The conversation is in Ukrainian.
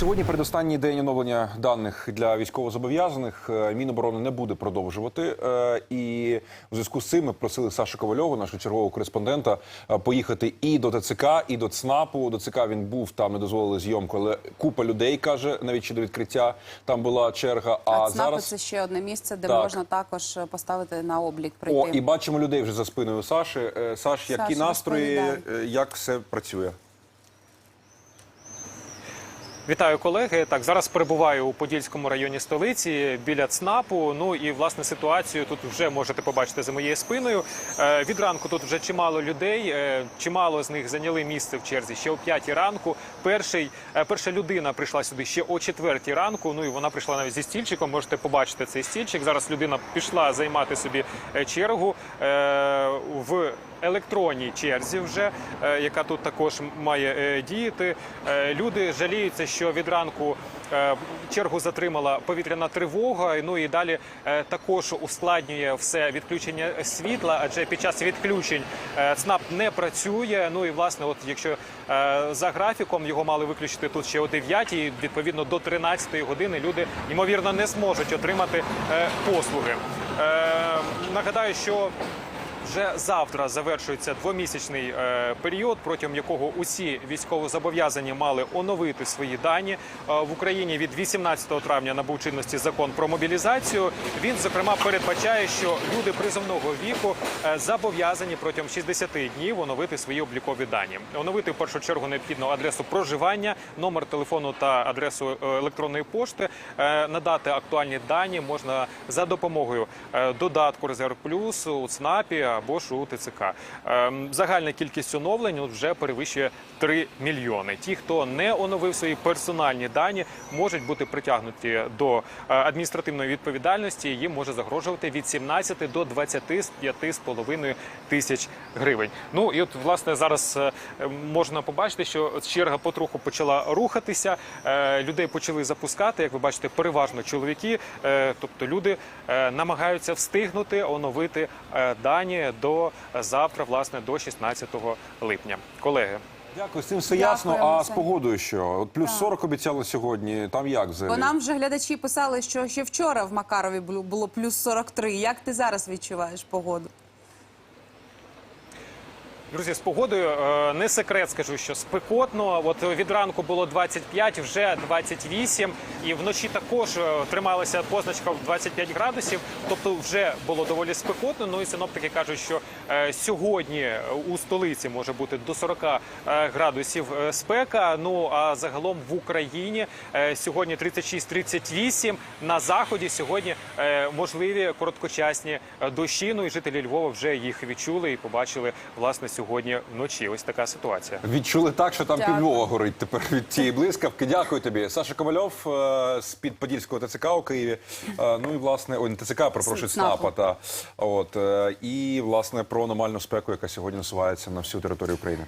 Сьогодні передостанній день оновлення даних для військовозобов'язаних. Е, Міноборони не буде продовжувати. Е, І в зв'язку з цим ми просили Сашу Ковальова, нашого чергового кореспондента, е, поїхати і до ТЦК, і до ЦНАПу. До ЦК він був там, не дозволили зйомку, але купа людей каже, навіть ще до відкриття там була черга. А, А ЦНАПи зараз це ще одне місце, де Так. можна також поставити на облік прийти. о, і бачимо людей вже за спиною Саші. Саш, які Саша, настрої, розповідай. е, як все працює? Вітаю колеги. Так зараз перебуваю у Подільському районі столиці біля ЦНАПу. Ну і власне ситуацію тут вже можете побачити за моєю спиною. Е, від ранку тут вже чимало людей. е, чимало з них зайняли місце в черзі ще о 5 ранку. Перший е, перша людина прийшла сюди ще о 4 ранку. Ну і вона прийшла навіть зі стільчиком. Можете побачити цей стільчик. Зараз людина пішла займати собі е, чергу е, в електронній черзі, вже е, яка тут також має е, діяти. Люди жаліються, що від ранку е, чергу затримала повітряна тривога. Ну і далі е, також ускладнює все відключення світла, адже під час відключень е, ЦНАП не працює. Ну і власне, от якщо е, за графіком його мали виключити тут ще о 9, і відповідно до 13 години люди ймовірно не зможуть отримати е, послуги. Е, Нагадаю, що вже завтра завершується двомісячний е, період, протягом якого усі військовозобов'язані мали оновити свої дані Е, в Україні. Від 18 травня набув чинності закон про мобілізацію. Він зокрема передбачає, що люди призовного віку е, зобов'язані протягом 60 днів оновити свої облікові дані. Оновити в першу чергу необхідно адресу проживання, номер телефону та адресу електронної пошти. Надати актуальні дані можна за допомогою додатку Резерв Плюс у ЦНАПі або ж у ТЦК. Ем, Загальна кількість оновлень вже перевищує 3 мільйони. Ті, хто не оновив свої персональні дані, можуть бути притягнуті до е, адміністративної відповідальності. Їм може загрожувати від 17 до 25,5 тисяч гривень. Ну і от власне зараз е, можна побачити, що черга потроху почала рухатися. Е, Людей почали запускати. Як ви бачите, переважно чоловіки, тобто люди намагаються встигнути оновити е, дані до завтра, власне, до 16 липня. Колеги. Дякую, з цим все ясно. А з погодою що? От плюс Так. 40 обіцяли сьогодні. Там як взагалі? Бо нам вже глядачі писали, що ще вчора в Макарові було плюс 43. Як ти зараз відчуваєш погоду? Друзі, з погодою е, не секрет, скажу, що спекотно. От від ранку було 25, вже 28, і вночі також е, трималася позначка в 25 градусів. Тобто вже було доволі спекотно. Ну і синоптики кажуть, що е, сьогодні у столиці може бути до 40 е, градусів спека. Ну а загалом в Україні сьогодні 36-38. На заході сьогодні можливі короткочасні дощі. Ну і жителі Львова вже їх відчули і побачили власне сьогодні вночі. Ось така ситуація. Відчули так, що там Дякую. горить тепер від цієї блискавки. Дякую тобі. Саша Ковальов е, з під Подільського ТЦК у Києві. Е, Ну і власне, ой, не ТЦК, пропрошую СНАПа. Та. От, е, і власне про аномальну спеку, яка сьогодні насувається на всю територію України.